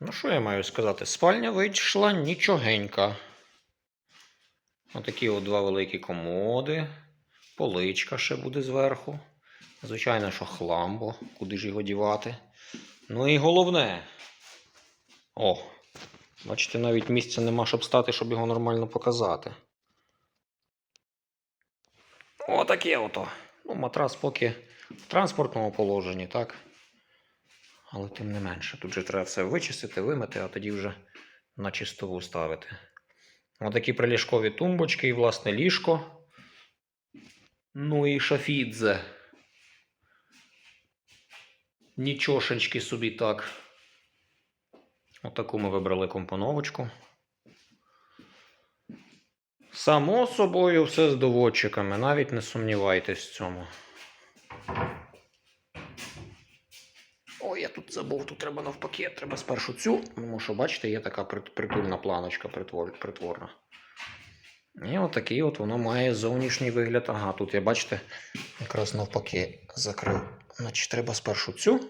Ну, що я маю сказати? Спальня вийшла нічогенька. Отакі от два великі комоди. Поличка ще буде зверху. Звичайно, що хлам, бо куди ж його дівати. Ну і головне. О, бачите, навіть місця нема, щоб стати, щоб його нормально показати. Отаке ото. Ну, матрас поки в транспортному положенні, так? Але тим не менше, тут же треба все вичистити, вимити, а тоді вже на чистову ставити. Отакі приліжкові тумбочки і, власне, ліжко. Ну і шафідзе. Нічошечки собі так. Отаку ми вибрали компоновочку. Само собою все з доводчиками, навіть не сумнівайтесь в цьому. Я тут забув, тут треба навпаки, треба спершу цю, тому що, бачите, є така притульна планочка притворна. І отакий от воно має зовнішній вигляд. Ага, тут я бачите, якраз навпаки закрив. Значить, треба спершу цю,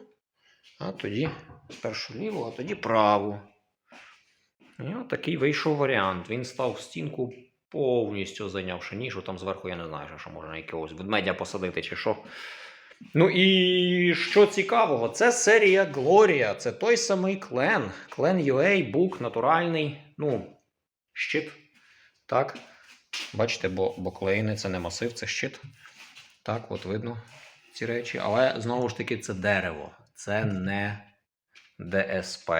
а тоді спершу ліву, а тоді праву. І отакий вийшов варіант. Він став в стінку повністю зайнявши нішу. Там зверху я не знаю, що можна якогось ведмедя посадити чи що. Ну і що цікавого, це серія Глорія. Це той самий клен. Клен UA, бук, натуральний, ну, щит. Так. Бачите, бо, бо клейни це не масив, це щит. Так, от видно ці речі. Але знову ж таки, це дерево. Це не ДСП.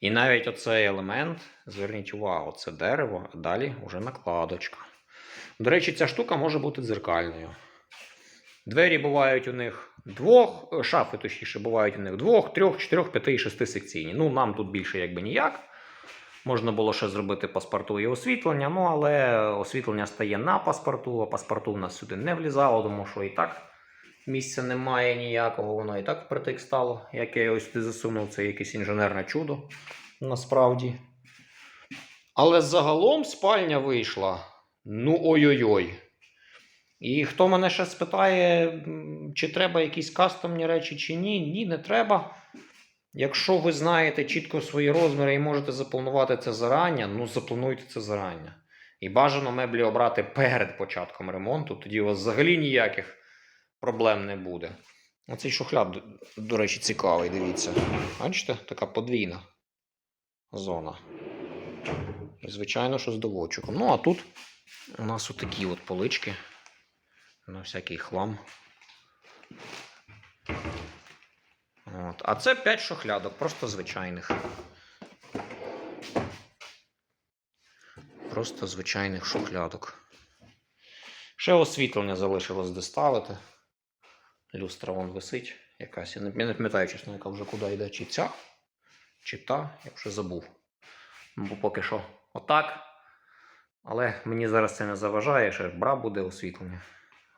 І навіть оцей елемент, зверніть увагу, це дерево, а далі вже накладочка. До речі, ця штука може бути дзеркальною. Двері бувають у них двох, шафи, точніше, бувають у них двох, трьох, чотирьох, п'яти і шести секційні. Ну, нам тут більше якби ніяк. Можна було ще зробити паспорту і освітлення, ну але освітлення стає на паспорту, а паспорту в нас сюди не влізало, тому що і так місця немає ніякого, воно і так впритик стало. Як я його сюди засунув, це якесь інженерне чудо насправді. Але загалом спальня вийшла. Ну ой-ой-ой. І хто мене ще спитає, чи треба якісь кастомні речі, чи ні, ні, не треба. Якщо ви знаєте чітко свої розміри і можете запланувати це зарання, ну заплануйте це зарання. І бажано меблі обрати перед початком ремонту, тоді у вас взагалі ніяких проблем не буде. Оцей шухляд, до- речі, цікавий, дивіться. Бачите, така подвійна зона. Звичайно, що з доводчиком. Ну, а тут у нас отакі от полички на всякий хлам. От. А це 5 шухлядок, просто звичайних. Просто звичайних шухлядок. Ще освітлення залишилось де ставити. Люстра вон висить якась. Я не, пам'ятаю, чесно, яка вже куди йде. Чи ця, чи та, я вже забув. Бо поки що отак. Але мені зараз це не заважає, ще бра буде освітлення.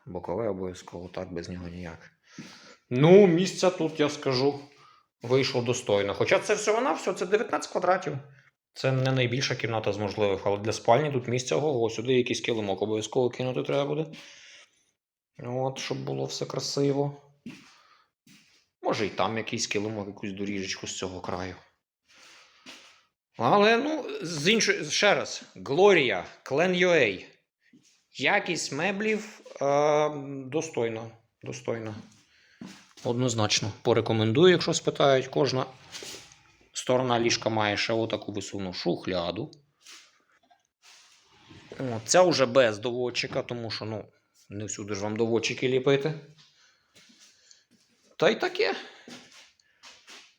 Бокове обов'язково, так без нього ніяк. Ну, місця тут, я скажу, вийшло достойно. Хоча це всього на все, це 19 квадратів. Це не найбільша кімната з можливих, але для спальні тут місця ого, сюди якийсь килимок обов'язково кинути треба буде. От, щоб було все красиво. Може і там якийсь килимок, якусь доріжечку з цього краю. Але, ну, з іншої, ще раз, Глорія, Клен UA. Якість меблів е, достойно. Достойно. Однозначно. Порекомендую, якщо спитають, кожна сторона ліжка має ще отаку висувну шухляду. Ця вже без доводчика, тому що ну, не всюди ж вам доводчики ліпити. Та й таке.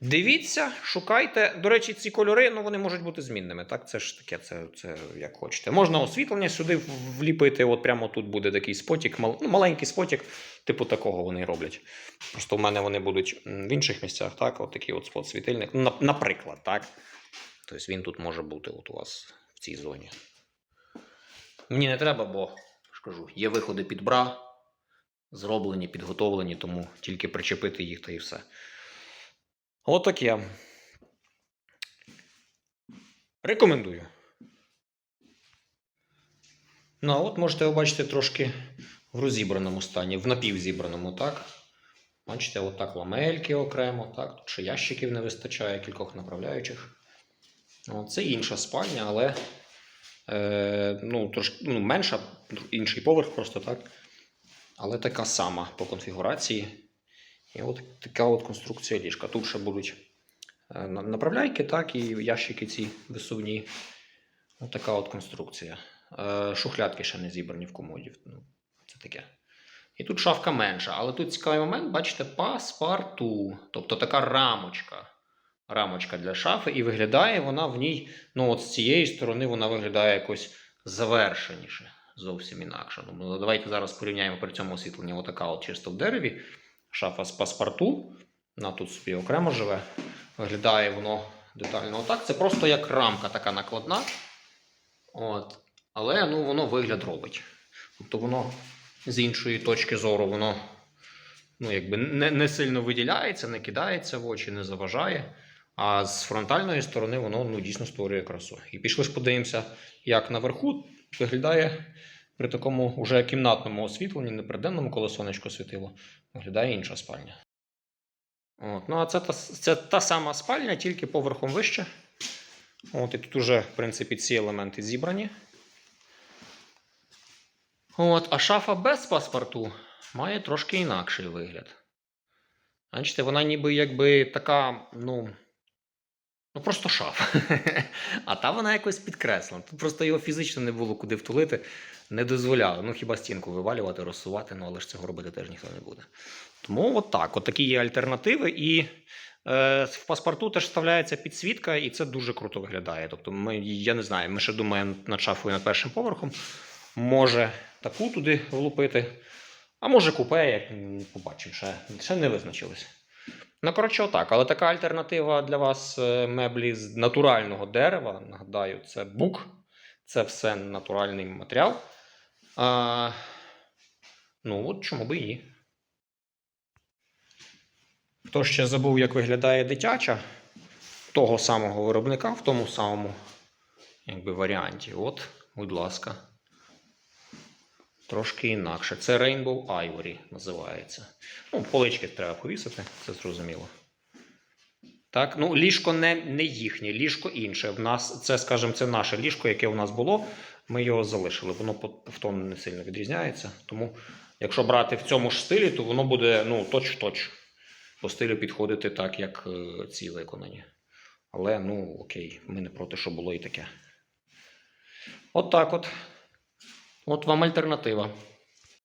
Дивіться, шукайте. До речі, ці кольори ну, вони можуть бути змінними. Так, це ж таке, це, це як хочете. Можна освітлення сюди вліпити. От прямо тут буде такий спотік, мал, ну, маленький спотік, типу такого вони роблять. Просто в мене вони будуть в інших місцях, так, от такий от спот світильник. Ну, наприклад, так. Тобто він тут може бути от у вас в цій зоні. Мені не треба, бо ж кажу, є виходи під бра, зроблені, підготовлені, тому тільки причепити їх та і все. Отаке. Рекомендую. Ну, а от можете побачити трошки в розібраному стані, в напівзібраному, так? Бачите, отак ламельки окремо, так, тут ще ящиків не вистачає, кількох направляючих. Це інша спальня, але е, ну, трошки ну, менша, інший поверх просто так. Але така сама по конфігурації. І от така от конструкція ліжка. Тут ще будуть е, направляйки, так, і ящики ці висувні. Ось така от конструкція. Е, шухлядки ще не зібрані в комоді. Ну, це таке. І тут шафка менша, але тут цікавий момент, бачите, паспорту. Тобто така рамочка. Рамочка для шафи, і виглядає вона в ній, ну, от з цієї сторони вона виглядає якось завершеніше, зовсім інакше. Ну, давайте зараз порівняємо при цьому освітлення. Отака от чисто в дереві. Шафа з паспорту. Вона тут собі окремо живе. Виглядає воно детально отак. Це просто як рамка така накладна. От. Але ну, воно вигляд робить. Тобто воно з іншої точки зору воно ну, якби не, не сильно виділяється, не кидається в очі, не заважає. А з фронтальної сторони воно ну, дійсно створює красу. І пішли ж подивимося, як наверху виглядає при такому уже кімнатному освітленні, не при денному, коли сонечко світило, виглядає інша спальня. От, ну, а це та, це та сама спальня, тільки поверхом вище. От, і тут уже, в принципі, ці елементи зібрані. От, а шафа без паспорту має трошки інакший вигляд. Бачите, вона ніби якби така, ну. Ну, просто шафа. А та вона якось підкреслена. Тут просто його фізично не було куди втулити, не дозволяли. Ну, хіба стінку вивалювати, розсувати, ну але ж цього робити теж ніхто не буде. Тому от так, от такі є альтернативи. І е, в паспорту теж вставляється підсвітка, і це дуже круто виглядає. Тобто, ми, я не знаю, ми ще думаємо над шафою над першим поверхом. Може таку туди влупити, а може купе, як побачимо, ще, ще не визначились. Ну, коротше, отак. Але така альтернатива для вас е, меблі з натурального дерева. Нагадаю, це бук. Це все натуральний матеріал. А, ну, от чому би і ні. Хто ще забув, як виглядає дитяча того самого виробника в тому самому якби, варіанті. От, будь ласка. Трошки інакше. Це Rainbow Ivory називається. Ну, полички треба повісити, це зрозуміло. Так, ну ліжко не, не їхнє, ліжко інше. В нас, це, скажімо, це наше ліжко, яке у нас було. Ми його залишили. Воно в не сильно відрізняється. Тому, якщо брати в цьому ж стилі, то воно буде ну, точ-в-точ. По стилю підходити так, як е, ці виконані. Але ну окей, ми не проти, що було і таке. От так от. От вам альтернатива.